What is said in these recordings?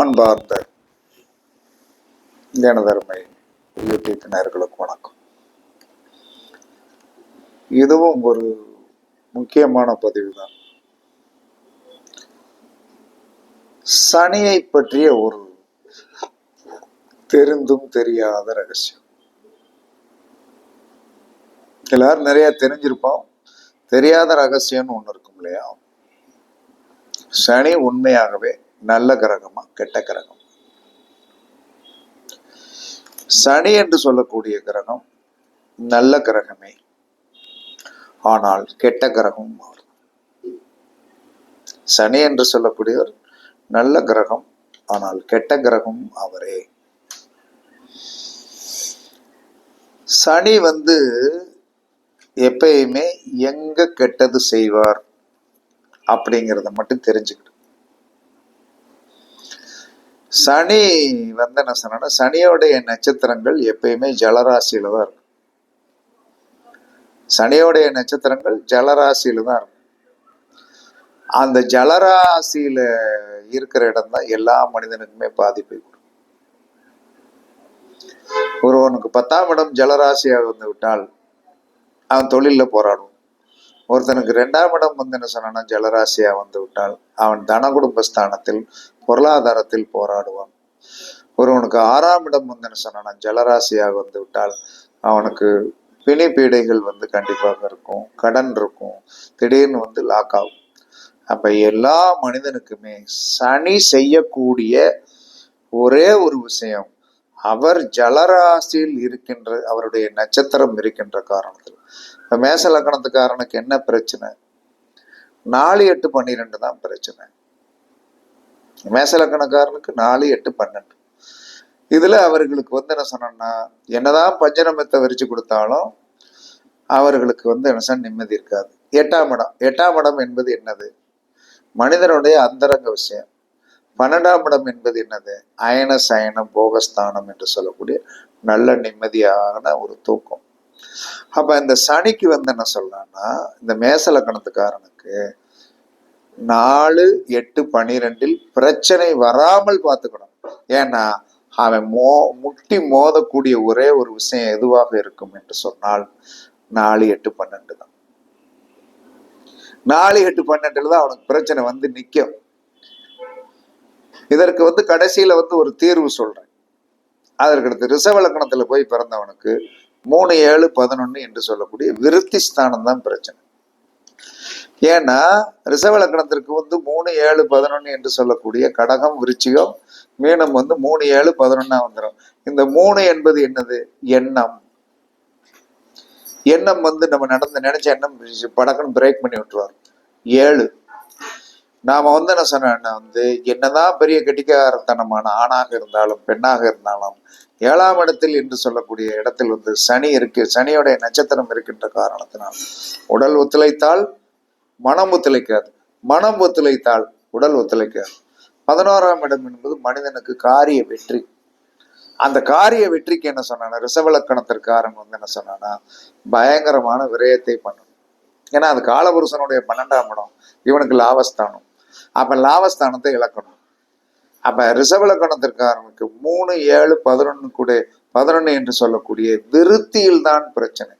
அன்பார்ந்த தினதர்மை யூடியூப் நேயர்களுக்கு வணக்கம். இதுவும் ஒரு முக்கியமான பதிவு தான் சனியை பற்றிய ஒரு தெரிந்தும் தெரியாத ரகசியம். எல்லாரும் நிறைய தெரிஞ்சிருப்போம். தெரியாத ரகசியம்னு ஒன்று இருக்கும் இல்லையா? சனி உண்மையாகவே நல்ல கிரகமா கெட்ட கிரகம். சனி என்று சொல்லக்கூடிய கிரகம் நல்ல கிரகமே. ஆனால் கெட்ட கிரகம் அவர் சனி என்று சொல்லக்கூடியவர் நல்ல கிரகம் ஆனால் கெட்ட கிரகம் அவரே. சனி வந்து எப்பயுமே எங்க கெட்டது செய்வார் அப்படிங்கிறத மட்டும் தெரிஞ்சுக்கிட்டு சனி வந்து என்ன சொன்னா சனியோடைய நட்சத்திரங்கள் எப்பயுமே ஜலராசியில தான் இருக்கும். சனியோடைய நட்சத்திரங்கள் ஜலராசியில தான் இருக்கும். அந்த ஜலராசியில இருக்கிற இடம் தான் எல்லா மனிதனுக்குமே பாதிப்பை கொடுக்கும். ஒருவனுக்கு பத்தாம் இடம் ஜலராசியாக வந்து விட்டால் அவன் தொழிலில் போராடும் ஒருத்தனுக்கு ரெண்டாம் இடம் வந்து என்ன சொன்னா ஜலராசியா வந்து விட்டால் அவன் தன குடும்பஸ்தானத்தில் பொருளாதாரத்தில் போராடுவான். ஒருவனுக்கு ஆறாம் இடம் வந்து என்ன சொன்னா ஜலராசியாக வந்து விட்டால் அவனுக்கு பிணி பீடைகள் வந்து கண்டிப்பாக இருக்கும் கடன் இருக்கும் திடீர்னு வந்து லாக் ஆகும். அப்ப எல்லா மனிதனுக்குமே சனி செய்யக்கூடிய ஒரே ஒரு விஷயம் அவர் ஜலராசியில் இருக்கின்ற அவருடைய நட்சத்திரம் இருக்கின்ற காரணத்தில். இப்ப மேச லக்கணத்துக்காரனுக்கு என்ன பிரச்சனை? நாலு எட்டு பன்னிரெண்டு தான் பிரச்சனை. மேச லக்கணக்காரனுக்கு நாலு எட்டு பன்னெண்டு. இதுல அவர்களுக்கு வந்து என்ன சொன்னோம்னா என்னதான் பஞ்சநமத்தை விரிச்சு கொடுத்தாலும் அவர்களுக்கு வந்து என்ன சொன்ன நிம்மதி இருக்காது. எட்டாம் இடம். எட்டாம் இடம் என்பது என்னது? மனிதனுடைய அந்தரங்க விஷயம். பன்னெண்டாம் இடம் என்பது என்னது? அயன சயனம் போகஸ்தானம் என்று சொல்லக்கூடிய நல்ல நிம்மதியான ஒரு தூக்கம். அப்ப இந்த சனிக்கு வந்து என்ன சொல்றான்னா இந்த மேச லக்கணத்துக்காரனுக்கு நாலு எட்டு பனிரெண்டில் பிரச்சனை வராமல் பார்த்துக்கணும். ஏன்னா அவன் மோ முட்டி மோதக்கூடிய ஒரே ஒரு விஷயம் எதுவாக இருக்கும் என்று சொன்னால் நாலு எட்டு பன்னெண்டு தான். நாலு எட்டு பன்னெண்டுல தான் அவனுக்கு பிரச்சனை வந்து நிற்கும் இதற்கு வந்து கடைசியில வந்து ஒரு தீர்வு சொல்றேன். அதற்கடுத்து ரிசவ லக்கணத்துல போய் பிறந்தவனுக்கு மூணு ஏழு பதினொன்னு என்று சொல்லக்கூடிய விருத்தி ஸ்தானம் தான் பிரச்சனை. ஏன்னா ரிசவ லக்கணத்திற்கு வந்து மூணு ஏழு பதினொன்னு என்று சொல்லக்கூடிய கடகம் விருச்சிகம் மீனம் வந்து மூணு ஏழு பதினொன்னா வந்துடும் இந்த மூணு என்பது என்னது? எண்ணம். எண்ணம் வந்து நம்ம நடந்து நினைச்ச எண்ணம் படக்குன்னு பிரேக் பண்ணி விட்டுருவார். ஏழு. நாம வந்து என்ன சொன்னா வந்து என்னதான் பெரிய கெட்டிக்காரத்தனமான ஆணாக இருந்தாலும் பெண்ணாக இருந்தாலும் ஏழாம் இடத்தில் என்று சொல்லக்கூடிய இடத்தில் வந்து சனி இருக்கு சனியோடைய நட்சத்திரம் இருக்கின்ற காரணத்தினால். உடல் ஒத்துழைத்தால் மனம் ஒத்துழைக்காது. மனம் ஒத்துழைத்தால் உடல் ஒத்துழைக்காது. பதினோராம் இடம் என்பது மனிதனுக்கு காரிய வெற்றி. அந்த காரிய வெற்றிக்கு என்ன சொன்னானா ரிசவலக்கணத்திற்காரன் வந்து என்ன சொன்னானா பயங்கரமான விரயத்தை பண்ணணும் ஏன்னா அது காலபுருஷனுடைய பன்னெண்டாம் இடம். இவனுக்கு லாபஸ்தானம். அப்ப லாபஸ்தானத்தை இழக்கணும். அப்ப ரிசவலக்கணத்திற்காரனுக்கு மூணு ஏழு பதினொன்னு கூட பதினொன்னு என்று சொல்லக்கூடிய விருத்தியில் தான் பிரச்சனை.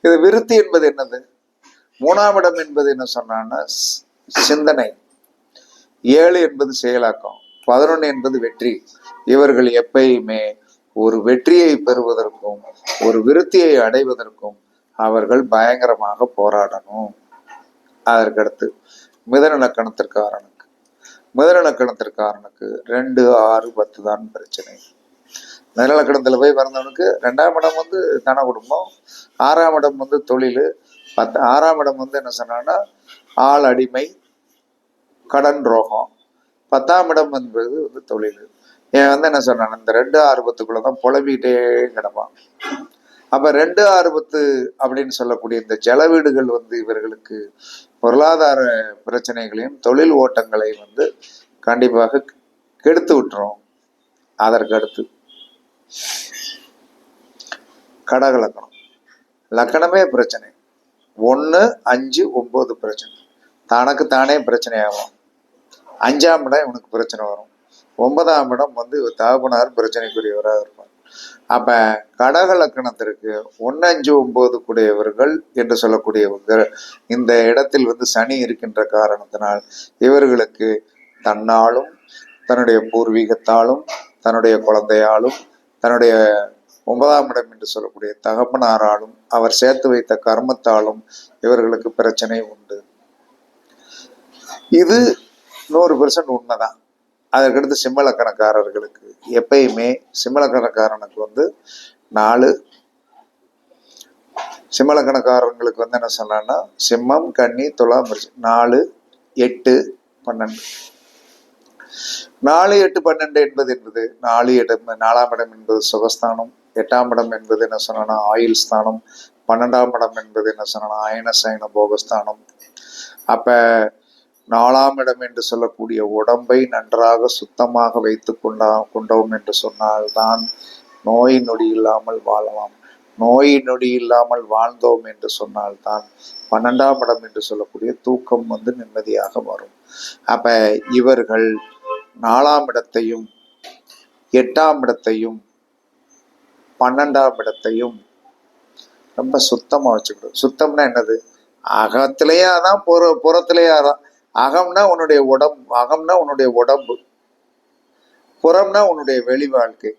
இது விருத்தி என்பது என்னது? மூணாம் இடம் என்பது என்ன சொன்னான்னா சிந்தனை. ஏழு என்பது செயலாக்கம். பதினொன்று என்பது வெற்றி. இவர்கள் எப்பயுமே ஒரு வெற்றியை பெறுவதற்கும் ஒரு விருத்தியை அடைவதற்கும் அவர்கள் பயங்கரமாக போராடணும். அதற்கடுத்து மிதன லக்கணத்திற்காரனுக்கு முதலக்கணத்திற்காரனுக்கு ரெண்டு ஆறு பத்து தான் பிரச்சனை. முதலக்கணத்தில் போய் பிறந்தவனுக்கு ரெண்டாம் இடம் வந்து தன குடும்பம் ஆறாம் இடம் வந்து தொழில் பத்து ஆறாம் இடம் வந்து என்ன சொன்னான்னா ஆள் அடிமை கடன் ரோகம் பத்தாம் இடம் என்பது வந்து தொழில். ஏன் வந்து என்ன சொன்னான் இந்த ரெண்டு ஆர்வத்துக்குள்ள தான் புலம்பிக்கிட்டே கிடப்பான். அப்ப ரெண்டு ஆர்வத்து அப்படின்னு சொல்லக்கூடிய இந்த ஜல வீடுகள் வந்து இவர்களுக்கு பொருளாதார பிரச்சனைகளையும் தொழில் ஓட்டங்களை வந்து கண்டிப்பாக கெடுத்து விட்டுரும். அதற்கு அடுத்து கடக லக்கணம் லக்கணமே பிரச்சனை. ஒன்று அஞ்சு ஒம்பது பிரச்சனை. தனக்கு தானே பிரச்சனை ஆகும். அஞ்சாம் இடம் இவனுக்கு பிரச்சனை வரும். ஒன்பதாம் இடம் வந்து தகப்பனார் பிரச்சனைக்குரியவராக இருப்பார். அப்ப கடக லக்கணத்திற்கு ஒன்னு அஞ்சு ஒன்பது கூடியவர்கள் என்று சொல்லக்கூடியவர்கள் இந்த இடத்தில் வந்து சனி இருக்கின்ற காரணத்தினால் இவர்களுக்கு தன்னாலும் தன்னுடைய பூர்வீகத்தாலும் தன்னுடைய குழந்தையாலும் தன்னுடைய ஒன்பதாம் இடம் என்று சொல்லக்கூடிய தகப்பனாராலும் அவர் சேர்த்து வைத்த கர்மத்தாலும் இவர்களுக்கு பிரச்சனை உண்டு. இது நூறு பெர்சன்ட் உண்மைதான். அதற்கடுத்து சிம்மலக்கணக்காரர்களுக்கு எப்பயுமே சிம்மலக்கணக்காரனுக்கு வந்து நாலு. சிம்மலக்கணக்காரங்களுக்கு வந்து என்ன சொன்னான்னா சிம்மம் கன்னி துலாம் நாலு எட்டு பன்னெண்டு. நாலு எட்டு பன்னெண்டு என்பது என்பது நாலு இடம் நாலாம் இடம் என்பது சுகஸ்தானம். எட்டாம் இடம் என்பது என்ன சொன்னா ஆயுள் ஸ்தானம். பன்னெண்டாம் இடம் என்பது என்ன சொன்னா அயன சயன போகஸ்தானம். அப்ப நாலாம் இடம் என்று சொல்லக்கூடிய உடம்பை நன்றாக சுத்தமாக வைத்து கொண்டா கொண்டோம் என்று சொன்னால்தான் நோய் நொடி இல்லாமல் வாழலாம். நோய் நொடி இல்லாமல் வாழ்ந்தோம் என்று சொன்னால்தான் பன்னெண்டாம் இடம் என்று சொல்லக்கூடிய தூக்கம் வந்து நிம்மதியாக வரும். அப்ப இவர்கள் நாலாம் இடத்தையும் எட்டாம் இடத்தையும் பன்னெண்டாம் இடத்தையும் ரொம்ப சுத்தமா வச்சுக்கணும். சுத்தம்னா என்னது? அகத்திலேயே தான் புற புறத்திலேயே தான் அகம்னா உன்னுடைய உடம்பு அகம்னா உன்னுடைய உடம்பு புறம்னா உன்னுடைய வெளி வாழ்க்கை.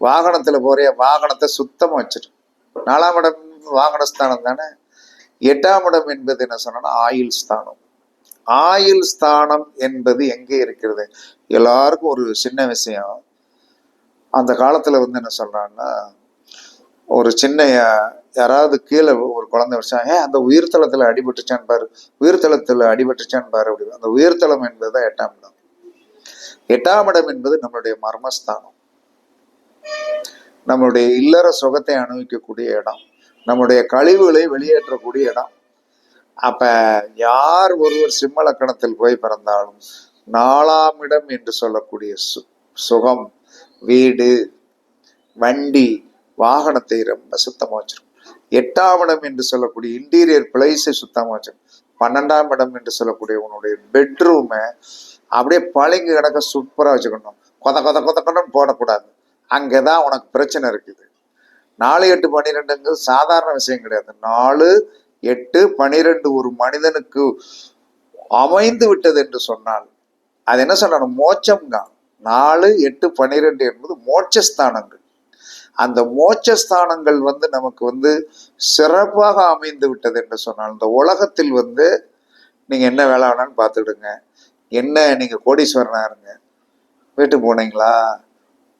வாகனத்தில் போறிய? வாகனத்தை சுத்தமாக வச்சிரு நாலாம் இடம் வாகன ஸ்தானம் தானே? எட்டாம் இடம் என்பது என்ன சொன்னா ஆயுள் ஸ்தானம். ஆயுள் ஸ்தானம் என்பது எங்கே இருக்கிறது? எல்லாருக்கும் ஒரு சின்ன விஷயம். அந்த காலத்தில் வந்து என்ன சொல்கிறான்னா ஒரு சின்ன யாராவது கீழே ஒரு குழந்தை வச்சாங்க ஏன் அந்த உயிர்த்தளத்தில் அடிபட்டுச்சான்னு பாரு உயிர்த்தளத்தில் அடிபட்டுச்சான்னு பாரு அப்படி அந்த உயிர்த்தலம் என்பதுதான் எட்டாம் இடம். எட்டாம் இடம் என்பது நம்மளுடைய மர்மஸ்தானம். நம்மளுடைய இல்லற சுகத்தை அனுபவிக்கக்கூடிய இடம். நம்முடைய கழிவுகளை வெளியேற்றக்கூடிய இடம். அப்ப யார் ஒருவர் சிம்ம லக்கணத்தில் போய் பிறந்தாலும் நாலாம் இடம் என்று சொல்லக்கூடிய சு சுகம் வீடு வண்டி வாகனத்தை ரொம்ப சுத்தமா வச்சிருக்கும். எட்டாம் இடம் என்று சொல்லக்கூடிய இன்டீரியர் பிளேஸை சுத்தமா வச்சிருக்கும். பன்னெண்டாம் இடம் என்று சொல்லக்கூடிய உன்னுடைய பெட்ரூமை அப்படியே பழங்கு கணக்க சூப்பரா வச்சுக்கணும். கொத கொத கொத கொதன்னு போடக்கூடாது. அங்கதான் உனக்கு பிரச்சனை இருக்குது. நாலு எட்டு பன்னிரெண்டுங்கிறது சாதாரண விஷயம் கிடையாது. நாலு எட்டு பனிரெண்டு ஒரு மனிதனுக்கு அமைந்து விட்டது என்று சொன்னால் அது என்ன சொல்லணும்? மோட்சம் தான் நாலு எட்டு பன்னிரெண்டு என்பது மோட்சஸ்தானங்கள். அந்த மோட்சஸ்தானங்கள் வந்து நமக்கு வந்து சிறப்பாக அமைந்து விட்டது என்று சொன்னால் இந்த உலகத்தில் வந்து நீங்க என்ன வேலை வேணாலும் பார்த்துடுங்க என்ன நீங்க கோடீஸ்வரனாக இருங்க. வீட்டுக்கு போனீங்களா?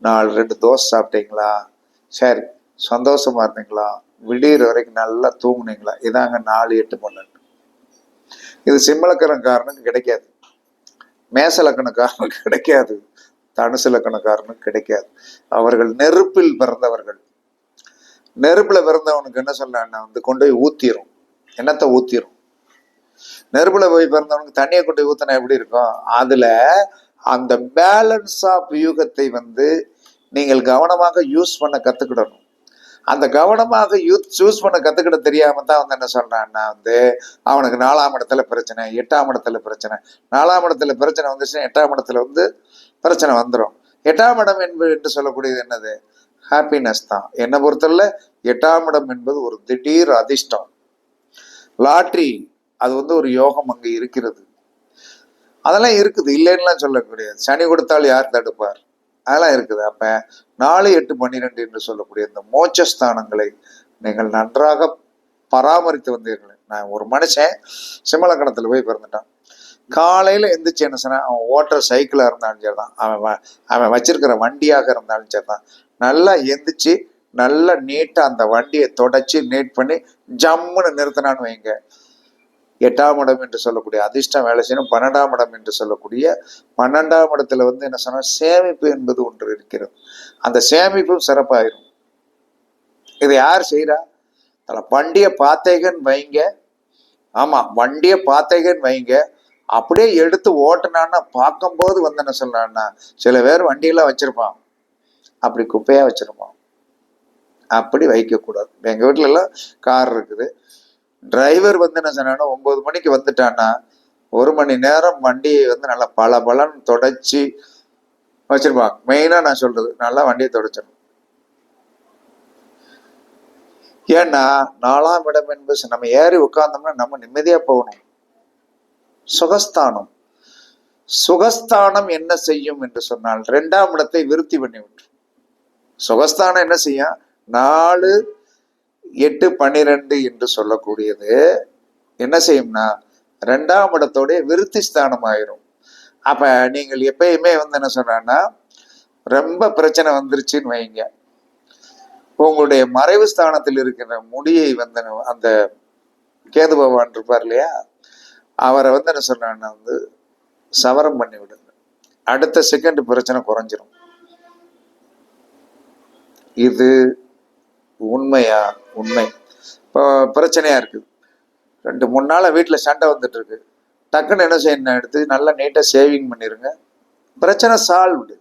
நாலு ரெண்டு தோசை சாப்பிட்டீங்களா? சரி சந்தோஷமா இருந்தீங்களா? விடியிற வரைக்கும் நல்லா தூங்குனீங்களா? இதாங்க நாலு எட்டு பன்னெண்டு இது சிம்மலக்கணக்காரனுக்கு கிடைக்காது. மேசலக்கணக்காரனுக்கு கிடைக்காது. தனுசு லக்கணக்காரனுக்கு கிடைக்காது. அவர்கள் நெருப்பில் பிறந்தவர்கள். நெருப்புல பிறந்தவனுக்கு என்ன சொல்றான்னா வந்து கொண்டு போய் ஊத்திரும். என்னத்தை ஊத்திரும்? நெருப்புல போய் பிறந்தவனுக்கு தண்ணியை கொண்டு ஊத்தினா எப்படி இருக்கும்? அதுல அந்த பேலன்ஸ் ஆஃப் யூகத்தை வந்து நீங்கள் கவனமாக யூஸ் பண்ண கத்துக்கிடணும். அந்த கவனமாக யூத் சூஸ் பண்ண கத்துக்கிட தெரியாம தான் வந்து என்ன சொல்றான்னா வந்து அவனுக்கு நாலாம் இடத்துல பிரச்சனை எட்டாம் இடத்துல பிரச்சனை. நாலாம் இடத்துல பிரச்சனை வந்துச்சுன்னா எட்டாம் இடத்துல வந்து பிரச்சனை வந்துடும் எட்டாம் இடம் என்பது என்று சொல்லக்கூடியது என்னது? ஹாப்பினஸ் தான். என்னை பொறுத்தல எட்டாம் இடம் என்பது ஒரு திடீர் அதிர்ஷ்டம். லாட்ரி அது வந்து ஒரு யோகம் அங்கே இருக்கிறது. அதெல்லாம் இருக்குது. இல்லைன்னுலாம் சொல்லக்கூடியது சனி கொடுத்தால் யார் தடுப்பார்? அதெல்லாம் இருக்குது. அப்ப நாலு எட்டு பன்னிரெண்டு என்று சொல்லக்கூடிய இந்த மோட்சஸ்தானங்களை நீங்கள் நன்றாக பராமரித்து வந்தீர்கள். நான் ஒரு மனுஷன் சிம்மலக்கணத்தில் போய் பிறந்துட்டான். காலையில எந்திரிச்சு என்ன சொன்னா அவன் ஓட்டுற சைக்கிளா இருந்தாலும் சரிதான். அவன் அவன் வச்சிருக்கிற வண்டியாக இருந்தாலும் சரிதான். நல்லா எந்திரிச்சு நல்லா நீட்டா அந்த வண்டியை தொடச்சி நீட் பண்ணி ஜம்முன்னு நிறுத்தினான்னு வைங்க. எட்டாம் இடம் என்று சொல்லக்கூடிய அதிர்ஷ்டம் வேலை செய்யணும். பன்னெண்டாம் இடம் என்று சொல்லக்கூடிய பன்னெண்டாம் இடத்துல வந்து என்ன சொன்னால் சேமிப்பு என்பது ஒன்று இருக்கிறது. அந்த சேமிப்பும் சிறப்பாயிரும். இதை யார் செய்கிறா தலை வண்டியை பார்த்தேகன் வைங்க. ஆமா வண்டியை பார்த்தேகன் வைங்க. அப்படியே எடுத்து ஓட்டுனான்னா பார்க்கும்போது வந்து என்ன சொல்றான்னா சில பேர் வண்டியெல்லாம் வச்சுருப்பான். அப்படி குப்பையாக வச்சுருப்பான். அப்படி வைக்கக்கூடாது. எங்கள் வீட்டிலலாம் கார் இருக்குது. டிரைவர் வந்து என்ன சொன்னான்னா ஒன்பது மணிக்கு வந்துட்டான்னா ஒரு மணி நேரம் வண்டியை வந்து நல்லா பல பலன் தொடச்சி வச்சிருப்பாங்க. மெயினாக நான் சொல்றது நல்லா வண்டியை தொடச்சிடும் ஏன்னா நாலாம் இடம் என்பது நம்ம ஏறி உட்கார்ந்தோம்னா நம்ம நிம்மதியாக போகணும். சுகஸ்தானம். சுகஸ்தானம் என்ன செய்யும் என்று சொன்னால் இரண்டாம் இடத்தை விருத்தி பண்ணி விட்டுரும் சுகஸ்தானம் என்ன செய்யும் நாலு எட்டு பன்னிரெண்டு என்று சொல்லக்கூடியது. என்ன செய்யும்னா ரெண்டாம் இடத்தோடைய விருத்தி ஸ்தானம் ஆயிரும். அப்ப நீங்கள் எப்பயுமே வந்து என்ன சொல்றாங்கன்னா ரொம்ப பிரச்சனை வந்துருச்சுன்னு வைங்க. உங்களுடைய மறைவு ஸ்தானத்தில் இருக்கிற முடியை வந்து அந்த கேது பகவான் இருப்பார் இல்லையா? அவரை வந்து என்ன சொல்றாங்கன்னா வந்து சவரம் பண்ணி விடுங்க. அடுத்த செகண்ட் பிரச்சனை குறைஞ்சிரும். இது உண்மையா? உண்மை. இப்போ பிரச்சனையா இருக்குது ரெண்டு மூணு நாளாக வீட்டில் சண்டை வந்துட்டு இருக்கு டக்குன்னு என்ன செய்யணும் எடுத்து நல்லா நீட்டாக சேவிங் பண்ணிருங்க. பிரச்சனை சால்வ்டு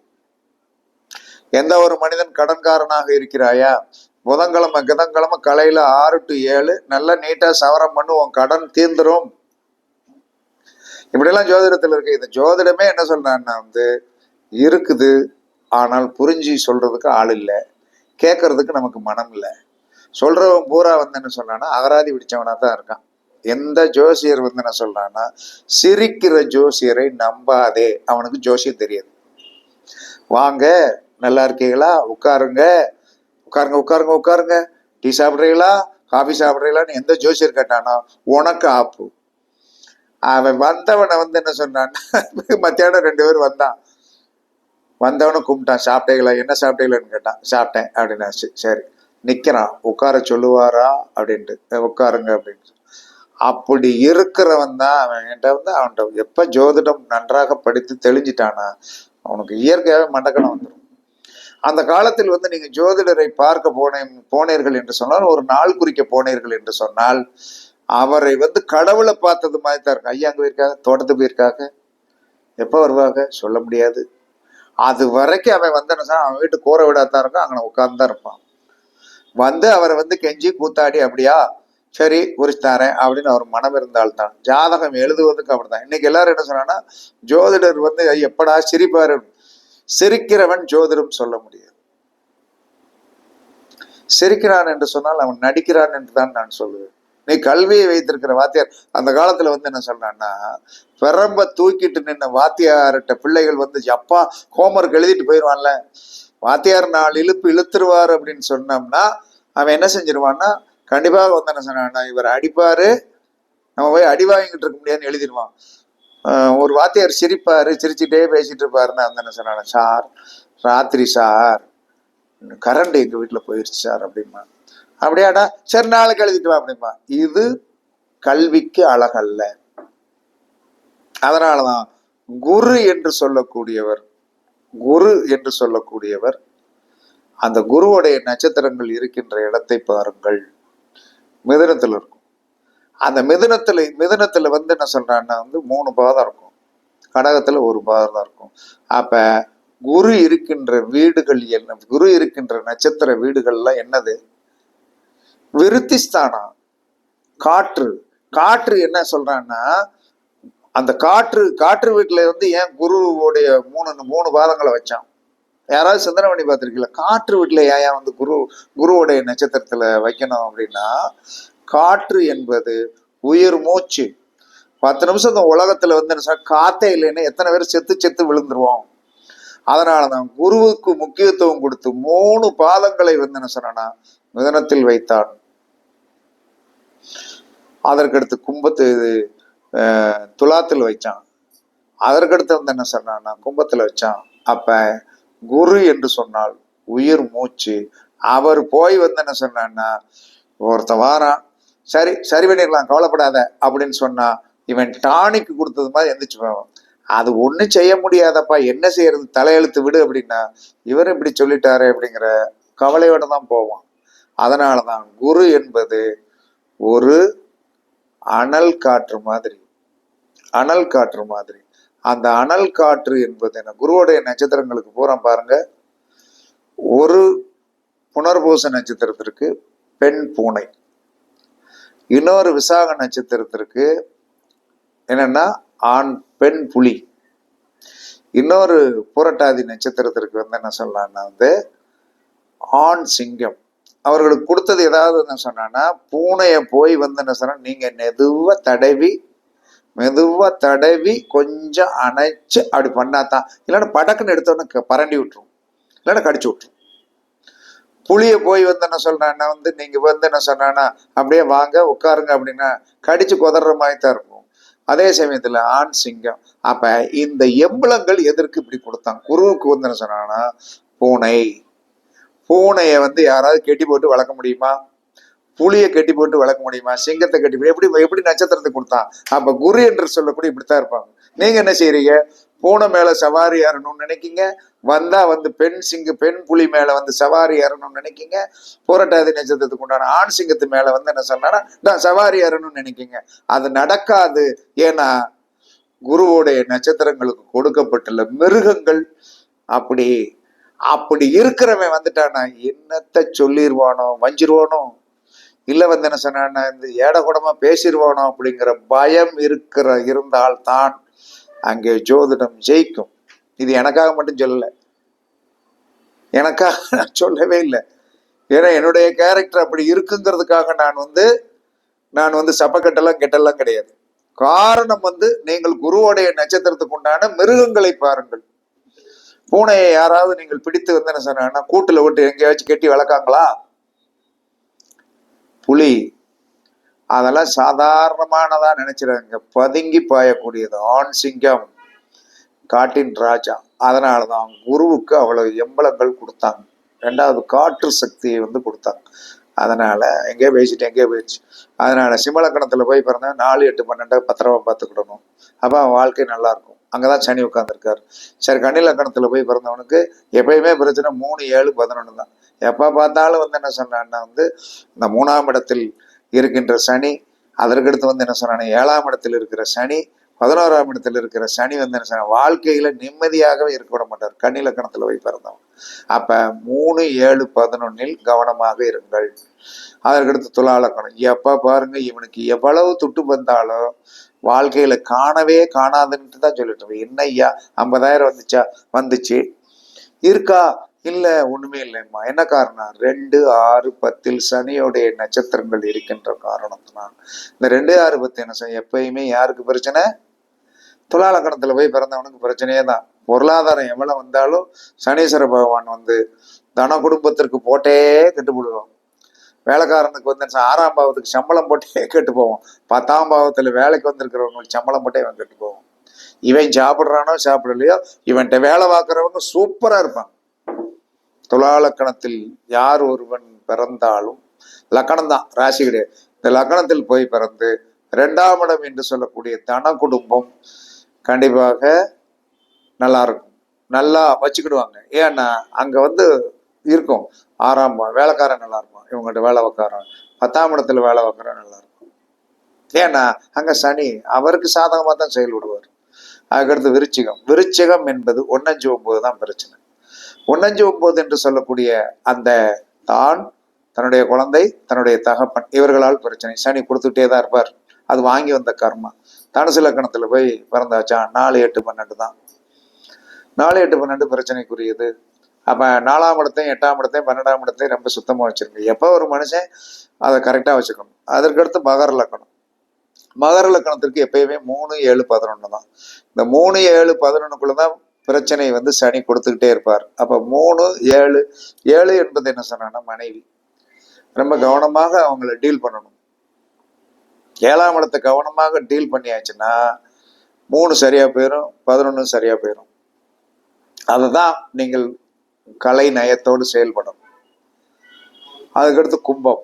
எந்த ஒரு மனிதன் கடன்காரனாக இருக்கிறாயா? புதன்கிழமை கிதன்கிழமை கலையில் ஆறு டு ஏழு நல்லா நீட்டாக சவரம் பண்ணு உன் கடன் தீர்ந்துடும் இப்படியெல்லாம் ஜோதிடத்தில் இருக்கு. இந்த ஜோதிடமே என்ன சொல்றான்னா வந்து இருக்குது ஆனால் புரிஞ்சு சொல்றதுக்கு ஆள் இல்லை. கேட்கறதுக்கு நமக்கு மனம் இல்லை. சொல்றவன் பூரா வந்து என்ன சொல்றான்னா அகராதி பிடிச்சவனா தான் இருக்கான். எந்த ஜோசியர் வந்து என்ன சொல்றான்னா சிரிக்கிற ஜோசியரை நம்பாதே. அவனுக்கு ஜோசியம் தெரியாது. வாங்க நல்லா இருக்கீங்களா? உட்காருங்க. உட்காருங்க உட்காருங்க உட்காருங்க. டீ சாப்பிட்றீங்களா? காஃபி சாப்பிட்றீங்களான்னு எந்த ஜோசியர் கேட்டானோ உனக்கு ஆப்பு. அவன் வந்தவனை வந்து என்ன சொன்னான்னா மத்தியானம் ரெண்டு பேர் வந்தான். வந்தவனை கும்பிட்டான் சாப்பிட்டீங்களா? என்ன சாப்பிட்டீங்களான்னு கேட்டான். சாப்பிட்டேன் அப்படின்னாச்சு. சரி. நிக்கிறான். உட்கார சொல்லுவாரா? அப்படின்ட்டு. உட்காருங்க அப்படின்னு அப்படி இருக்கிறவன் தான் அவன். என்கிட்ட வந்து அவன்கிட்ட எப்ப ஜோதிடம் நன்றாக படித்து தெளிஞ்சிட்டானா அவனுக்கு இயற்கையாகவே மண்டக்கணம் வந்துடும் அந்த காலத்தில் வந்து நீங்க ஜோதிடரை பார்க்க போனே போனீர்கள் என்று சொன்னால் ஒரு நாள் குறிக்க போனீர்கள் என்று சொன்னால் அவரை வந்து கடவுளை பார்த்தது மாதிரி தான் இருக்கும். ஐயா அங்கே போயிருக்காங்க தோட்டத்துக்கு போயிருக்காங்க. எப்போ வருவாங்க? சொல்ல முடியாது. அது வரைக்கும் அவன் வந்தன சார் அவன் வீட்டு கூரை விடாதான் இருக்கும் அங்கே உட்கார்ந்து தான் இருப்பான். வந்து அவரை வந்து கெஞ்சி கூத்தாடி அப்படியா? சரி குறிச்சு தரேன் அப்படின்னு அவர் மனம் இருந்தால்தான் ஜாதகம் எழுதுவதுக்கு அப்படிதான். இன்னைக்கு எல்லாரும் என்ன சொன்னாங்கன்னா ஜோதிடர் வந்து எப்படா சிரிப்பாரு? சிரிக்கிறவன் ஜோதிடம் சொல்ல முடியாது. சிரிக்கிறான் என்று சொன்னால் அவன் நடிக்கிறான் என்று தான் நான் சொல்லுவேன். நீ கல்வியை வைத்திருக்கிற வாத்தியார் அந்த காலத்துல வந்து என்ன சொல்றான்னா பெரம்ப தூக்கிட்டு நின்ன வாத்தியார்கிட்ட பிள்ளைகள் வந்து அப்பா ஹோம்ஒர்க் எழுதிட்டு போயிடுவான்ல வாத்தியார் நாள் இழுப்பு இழுத்துருவார் அப்படின்னு சொன்னோம்னா அவன் என்ன செஞ்சிருவான்னா கண்டிப்பாக வந்து என்ன சொன்னான்னா இவர் அடிப்பாரு. நம்ம போய் அடி வாங்கிட்டு இருக்க முடியாதுன்னு எழுதிடுவான் ஒரு வாத்தியார் சிரிப்பாரு சிரிச்சுட்டே பேசிட்டு இருப்பாருன்னு அந்த என்ன சொன்னாங்க சார் ராத்திரி சார் கரண்ட் எங்க வீட்டுல போயிருச்சு சார் அப்படின்னா அப்படியாடா? சரி நாளைக்கு எழுதிட்டு வா அப்படிமா இது கல்விக்கு அழகல்ல. அதனாலதான் குரு என்று சொல்லக்கூடியவர் குரு என்று சொல்லக்கூடியவர் அந்த குருவுடைய நட்சத்திரங்கள் இருக்கின்ற இடத்தை பாருங்கள். மிதனத்தில் இருக்கும். அந்த மிதுனத்துல மிதுனத்துல வந்து என்ன சொல்றான்னா வந்து மூணு பாதம் இருக்கும். கடகத்துல ஒரு பாதம் தான் இருக்கும். அப்ப குரு இருக்கின்ற வீடுகள் என்ன குரு இருக்கின்ற நட்சத்திர வீடுகள்லாம் என்னது? விருத்திஸ்தானம். காற்று. காற்று என்ன சொல்றான்னா அந்த காற்று காற்று வீட்டுல வந்து ஏன் குருவுடைய மூணு மூணு பாதங்களை வச்சான்? யாராவது சிந்தனை பண்ணி பார்த்துருக்கீங்களா? காற்று வீட்டுல ஏன் ஏன் வந்து குரு குருவுடைய நட்சத்திரத்துல வைக்கணும் அப்படின்னா காற்று என்பது உயிர் மூச்சு. பத்து நிமிஷம் இந்த உலகத்துல வந்து என்ன சொன்னால் காத்தே இல்லைன்னா எத்தனை பேர் செத்து செத்து விழுந்துருவோம். அதனாலதான் குருவுக்கு முக்கியத்துவம் கொடுத்து மூணு பாதங்களை வந்து என்ன சொன்னா மிதனத்தில் வைத்தான். அதற்கடுத்து கும்பத்து இது அஹ், துலாத்தில் வைச்சான். அதற்கடுத்து வந்து என்ன சொன்னான்னா கும்பத்துல வச்சான். அப்ப குரு என்று சொன்னால் உயிர் மூச்சு. அவர் போய் வந்து என்ன சொன்னான்னா ஒருத்த வாரான். சரி சரி பண்ணிடலாம் கவலைப்படாத அப்படின்னு சொன்னா இவன் டானிக்கு கொடுத்தது மாதிரி எந்திரிச்சு போவான். அது ஒண்ணும் செய்ய முடியாதப்பா என்ன செய்யறது தலையெழுத்து விடு அப்படின்னா இவர் இப்படி சொல்லிட்டாரு அப்படிங்கிற கவலையோட தான் போவான். அதனால தான் குரு என்பது ஒரு அனல் காற்று மாதிரி. அனல் காற்று மாதிரி. அந்த அனல் காற்று என்பது என்ன? குருவோடைய நட்சத்திரங்களுக்கு பூரா பாருங்க. ஒரு புனர்பூச நட்சத்திரத்திற்கு பெண் பூனை. இன்னொரு விசாக நட்சத்திரத்திற்கு என்னன்னா ஆண் பெண் புலி. இன்னொரு புரட்டாதி நட்சத்திரத்திற்கு வந்து என்ன சொல்லலாம்னா வந்து ஆண் சிங்கம். அவர்களுக்கு கொடுத்தது ஏதாவது என்ன சொன்னான்னா பூனையை போய் வந்து என்ன சொன்னா நீங்க மெதுவாக தடவி மெதுவாக தடவி கொஞ்சம் அணைச்சு அப்படி பண்ணாதான் இல்லைன்னா படக்குன்னு எடுத்தோன்னு பரண்டி விட்டுரும். இல்லைன்னா கடிச்சு விட்டுரும். புளியை போய் வந்து என்ன சொல்றான்னா வந்து நீங்க வந்து என்ன சொன்னான்னா அப்படியே வாங்க உட்காருங்க அப்படின்னா கடிச்சு குதற மாதிரி தான் இருக்கும். அதே சமயத்துல ஆண் சிங்கம் அப்ப இந்த எம்பளங்கள் எதற்கு இப்படி கொடுத்தாங்க குருவுக்கு வந்து என்ன சொன்னான்னா பூனை பூனையை வந்து யாராவது கெட்டி போட்டு வளர்க்க முடியுமா? புலியை கட்டி போட்டு வளர்க்க முடியுமா? சிங்கத்தை கட்டி போட்டு எப்படி எப்படி நட்சத்திரத்தை கொடுத்தான்? அப்ப குரு என்று சொல்லக்கூடிய இப்படித்தான் இருப்பாங்க. நீங்க என்ன செய்யறீங்க பூனை மேல சவாரி ஏறணும்னு நினைக்கீங்க. வந்தா வந்து பெண் சிங்கு பெண் புலி மேல வந்து சவாரி ஏறணும்னு நினைக்கீங்க. போராட்டாதி நட்சத்திரத்துக்கு உண்டான ஆண் சிங்கத்து மேல வந்து என்ன சொன்னா நான் சவாரி ஏறணும்னு நினைக்கீங்க. அது நடக்காது. ஏன்னா குருவோடைய நட்சத்திரங்களுக்கு கொடுக்கப்பட்டுள்ள மிருகங்கள் அப்படி அப்படி இருக்கிறவன் வந்துட்டானா என்னத்த சொல்லிடுவானோ வஞ்சிருவானோ? இல்ல வந்து என்ன சொன்னான்னா இந்த ஏடகுடமா பேசிடுவானோ அப்படிங்கிற பயம் இருக்கிற இருந்தால் தான் அங்கே ஜோதிடம் ஜெயிக்கும். இது எனக்காக மட்டும் சொல்லல. எனக்காக நான் சொல்லவே இல்லை. ஏன்னா என்னுடைய கேரக்டர் அப்படி இருக்குங்கிறதுக்காக நான் வந்து நான் வந்து சப்பக்கட்டெல்லாம் கெட்டெல்லாம் கிடையாது. காரணம் வந்து நீங்கள் குருவோடைய நட்சத்திரத்துக்கு உண்டான மிருகங்களை பாருங்கள். பூனையை யாராவது நீங்கள் பிடித்து வந்து என்ன சொன்னா கூட்டுல விட்டு எங்கேயாச்சும் கட்டி வளர்க்காங்களா? புலி. அதெல்லாம் சாதாரணமானதா நினைச்சிடாங்க பதுங்கி பாயக்கூடியது ஆண் சிங்கம் காட்டின் ராஜா. அதனாலதான் குருவுக்கு அவ்வளவு எம்பளங்கள் கொடுத்தாங்க. ரெண்டாவது காற்று சக்தியை வந்து கொடுத்தாங்க. அதனால எங்கேயோ பேசிட்டு எங்கேயோ போயிடுச்சு. அதனால சிம்மலக்கணத்தில் போய் பிறந்தா நாலு எட்டு பன்னெண்டாக பத்திரமா பார்த்துக்கிடணும். அப்போ அவன் வாழ்க்கை நல்லாயிருக்கும் அங்கே தான் சனி உட்காந்துருக்காரு சரி கண்ணிலக்கணத்துல போய் பிறந்தவனுக்கு எப்பயுமே பிரச்சனை மூணு ஏழு பதினொன்று தான். எப்போ பார்த்தாலும் வந்து என்ன சொன்னான்னா வந்து இந்த மூணாம் இடத்தில் இருக்கின்ற சனி அதற்கடுத்து வந்து என்ன சொன்னானே ஏழாம் இடத்தில் இருக்கிற சனி பதினோராம் இடத்துல இருக்கிற சனி வந்து என்ன வாழ்க்கையில நிம்மதியாகவே இருக்க விட மாட்டார். கண்ணிலக்கணத்துல போய் பிறந்தவன். அப்ப மூணு ஏழு பதினொன்னில் கவனமாக இருங்கள். அதற்கடுத்து துலாலக்கணம் எப்ப பாருங்க இவனுக்கு எவ்வளவு துட்டு வந்தாலும் வாழ்க்கையில காணவே காணாதுன்ட்டு தான் சொல்லிட்டு என்ன ஐயா ஐம்பதாயிரம் வந்துச்சா? வந்துச்சு. இருக்கா? இல்ல ஒண்ணுமே இல்லைம்மா. என்ன காரணம் ரெண்டு ஆறு பத்தில் சனியோடைய நட்சத்திரங்கள் இருக்கின்ற காரணத்தினால். இந்த ரெண்டு ஆறு பத்து என்ன எப்பயுமே யாருக்கு பிரச்சனை? துலாலக்கணத்துல போய் பிறந்தவனுக்கு பிரச்சனையே தான் பொருளாதாரம் எவ்வளவு வந்தாலும் சனீஸ்வர பகவான் வந்து தன குடும்பத்திற்கு போட்டே கெட்டு போடுவோம் வேலைக்காரனுக்கு வந்து ஆறாம் பாவத்துக்கு சம்பளம் போட்டே கெட்டு போவோம் பத்தாம் பாவத்துல வேலைக்கு வந்திருக்கிறவங்களுக்கு சம்பளம் போட்டே இவன் கெட்டு போவோம் இவன் சாப்பிடுறானோ சாப்பிடலையோ இவன்கிட்ட வேலை பார்க்குறவங்க சூப்பரா இருப்பான் துலாலக்கணத்தில் யார் ஒருவன் பிறந்தாலும் லக்கணம் தான் ராசி கிடையாது. இந்த லக்கணத்தில் போய் பிறந்து இரண்டாம் இடம் என்று சொல்லக்கூடிய தன குடும்பம் கண்டிப்பாக நல்லா இருக்கும் நல்லா வச்சுக்கிடுவாங்க. ஏன்னா அங்க வந்து இருக்கும். ஆறாம் வேலைக்காரன் நல்லா இருக்கும் இவங்ககிட்ட வேலை வைக்காரன். பத்தாம் இடத்துல வேலை வைக்கிறவன் நல்லா இருக்கும் ஏன்னா அங்க சனி அவருக்கு சாதகமாக தான் செயல்படுவார் அதுக்கடுத்து விருச்சிகம். விருச்சிகம் என்பது ஒன்னஞ்சு ஒன்பது தான் பிரச்சனை. ஒன்னஞ்சு ஒன்பது என்று சொல்லக்கூடிய அந்த தான் தன்னுடைய குழந்தை தன்னுடைய தகப்பன் இவர்களால் பிரச்சனை. சனி கொடுத்துட்டே தான் இருப்பார். அது வாங்கி வந்த கர்மா. தனுசு லக்கணத்துல போய் பிறந்தாச்சா? நாலு எட்டு பன்னெண்டு தான். நாலு எட்டு பன்னெண்டு பிரச்சனைக்குரியது. அப்ப நாலாம் இடத்தையும் எட்டாம் இடத்தையும் பன்னெண்டாம் இடத்தையும் ரொம்ப சுத்தமா வச்சிருங்க. எப்போ ஒரு மனுஷன் அதை கரெக்டா வச்சுக்கணும். அதற்கடுத்து மகர லக்கணம். மகர லக்கணத்திற்கு எப்பயுமே மூணு ஏழு பதினொன்று தான். இந்த மூணு ஏழு பதினொன்னுக்குள்ள தான் பிரச்சனை வந்து சனி கொடுத்துக்கிட்டே இருப்பார். அப்ப மூணு ஏழு ஏழு என்பது என்ன சொன்னா மனைவி. ரொம்ப கவனமாக அவங்கள டீல் பண்ணணும். ஏழாம் இடத்தை கவனமாக டீல் பண்ணியாச்சுன்னா மூணு சரியா போயிடும் பதினொன்று சரியா போயிடும் அதை தான் நீங்கள் கலை நயத்தோடு செயல்படணும் அதுக்கடுத்து கும்பம்.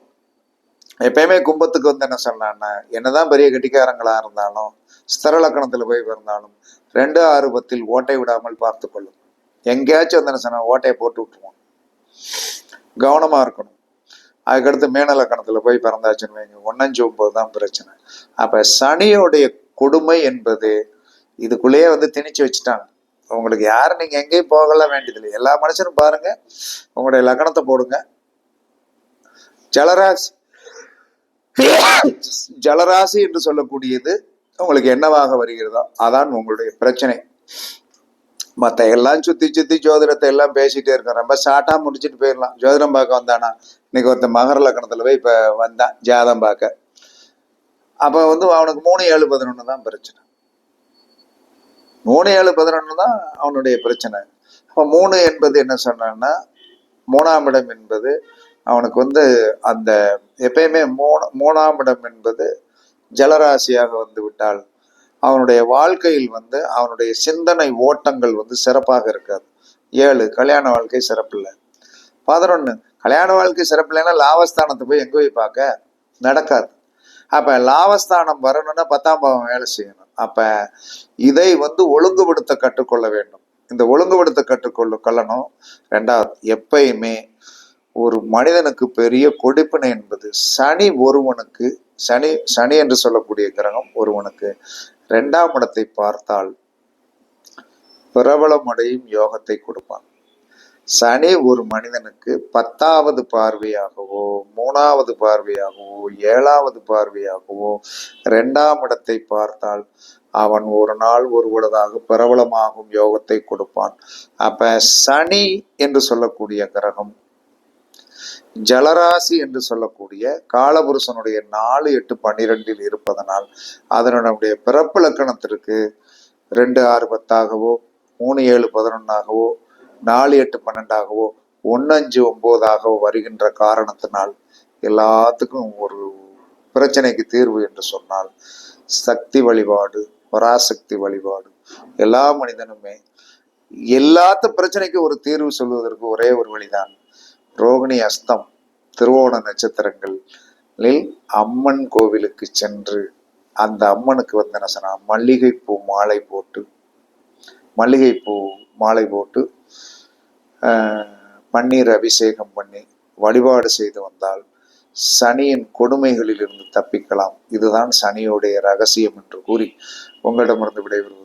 எப்பயுமே கும்பத்துக்கு வந்து என்ன சொன்னான்னா என்னதான் பெரிய கட்டிக்காரங்களாக இருந்தாலும் ஸ்தரலக்கணத்துல போய் பிறந்தாலும் ரெண்டு ஆறு பத்தில் ஓட்டை விடாமல் பார்த்து கொள்ளும் எங்கேயாச்சும் வந்து என்ன சொன்னா ஓட்டையை போட்டு விட்டுருவோம். கவனமா இருக்கணும். அதுக்கடுத்து மேனலக்கணத்தில் போய் பிறந்தாச்சுன்னு வைங்க. ஒன்னஞ்சு ஒன்பது தான் பிரச்சனை. அப்ப சனியோடைய கொடுமை என்பது இதுக்குள்ளேயே வந்து திணிச்சு வச்சுட்டாங்க. உங்களுக்கு யாரும் நீங்க எங்கேயும் போகலாம் வேண்டியதில்லை. எல்லா மனுஷனும் பாருங்க. உங்களுடைய லக்கணத்தை போடுங்க. ஜலராசி. ஜலராசி என்று சொல்லக்கூடியது உங்களுக்கு என்னவாக வருகிறதோ அதான் உங்களுடைய பிரச்சனை. மற்ற எல்லாம் சுற்றி சுற்றி ஜோதிடத்தை எல்லாம் பேசிகிட்டே இருக்கோம். ரொம்ப ஷார்ட்டாக முடிச்சுட்டு போயிடலாம். ஜோதிடம் பார்க்க வந்தானா? இன்னைக்கு ஒருத்தன் மகர லக்கணத்தில் போய் இப்போ வந்தான். ஜாதம் பார்க்க. அப்போ வந்து அவனுக்கு மூணு ஏழு பதினொன்று தான் பிரச்சனை. மூணு ஏழு பதினொன்று தான் அவனுடைய பிரச்சனை. அப்போ மூணு என்பது என்ன சொன்னான்னா மூணாம் இடம் என்பது அவனுக்கு வந்து அந்த எப்பயுமே மூணு மூணாம் இடம் என்பது ஜலராசியாக வந்து விட்டால் அவனுடைய வாழ்க்கையில் வந்து அவனுடைய சிந்தனை ஓட்டங்கள் வந்து சிறப்பாக இருக்காது. ஏழு கல்யாண வாழ்க்கை சிறப்பில்லை. பதினொன்று கல்யாண வாழ்க்கை சிறப்பில்லைன்னா லாபஸ்தானத்தை போய் எங்கே போய் பார்க்க? நடக்காது. அப்ப லாபஸ்தானம் வரணும்னா பத்தாம் பாவம் வேலை செய்யணும். அப்ப இதை வந்து ஒழுங்குபடுத்த கற்றுக்கொள்ள வேண்டும். இந்த ஒழுங்குபடுத்த கற்றுக்கொள்ள கொள்ளணும். ரெண்டாவது எப்பயுமே ஒரு மனிதனுக்கு பெரிய கொடுப்பினை என்பது சனி ஒருவனுக்கு சனி சனி என்று சொல்லக்கூடிய கிரகம் ஒருவனுக்கு ரெண்டாம் இடத்தை பார்த்தால் பிரபலமடையும் யோகத்தை கொடுப்பான். சனி ஒரு மனிதனுக்கு பத்தாவது பார்வையாகவோ மூணாவது பார்வையாகவோ ஏழாவது பார்வையாகவோ ரெண்டாம் இடத்தை பார்த்தால் அவன் ஒரு நாள் ஒருவனதாக பிரபலமாகும் யோகத்தை கொடுப்பான். அப்ப சனி என்று சொல்லக்கூடிய கிரகம் ஜலராசி என்று சொல்லக்கூடிய காலபுருஷனுடைய நாலு எட்டு பன்னிரெண்டில் இருப்பதனால் அதனுடைய பிறப்பு லக்கணத்திற்கு ரெண்டு ஆறு பத்தாகவோ மூணு ஏழு பதினொன்னாகவோ நாலு எட்டு பன்னெண்டாகவோ ஒன்று அஞ்சு ஒம்போதாகவோ வருகின்ற காரணத்தினால் எல்லாத்துக்கும் ஒரு பிரச்சனைக்கு தீர்வு என்று சொன்னால் சக்தி வழிபாடு பராசக்தி வழிபாடு எல்லா மனிதனுமே எல்லாத்த பிரச்சனைக்கு ஒரு தீர்வு சொல்வதற்கு ஒரே ஒரு வழிதான். ரோகிணி அஸ்தம் திருவோண நட்சத்திரங்களில் அம்மன் கோவிலுக்கு சென்று அந்த அம்மனுக்கு வந்து என்ன சொன்னா மல்லிகைப்பூ மாலை போட்டு மல்லிகைப்பூ மாலை போட்டு பன்னீர் அபிஷேகம் பண்ணி வழிபாடு செய்து வந்தால் சனியின் கொடுமைகளில் இருந்து தப்பிக்கலாம். இதுதான் சனியுடைய ரகசியம் என்று கூறி உங்களிடமிருந்து விடைபெறுவது.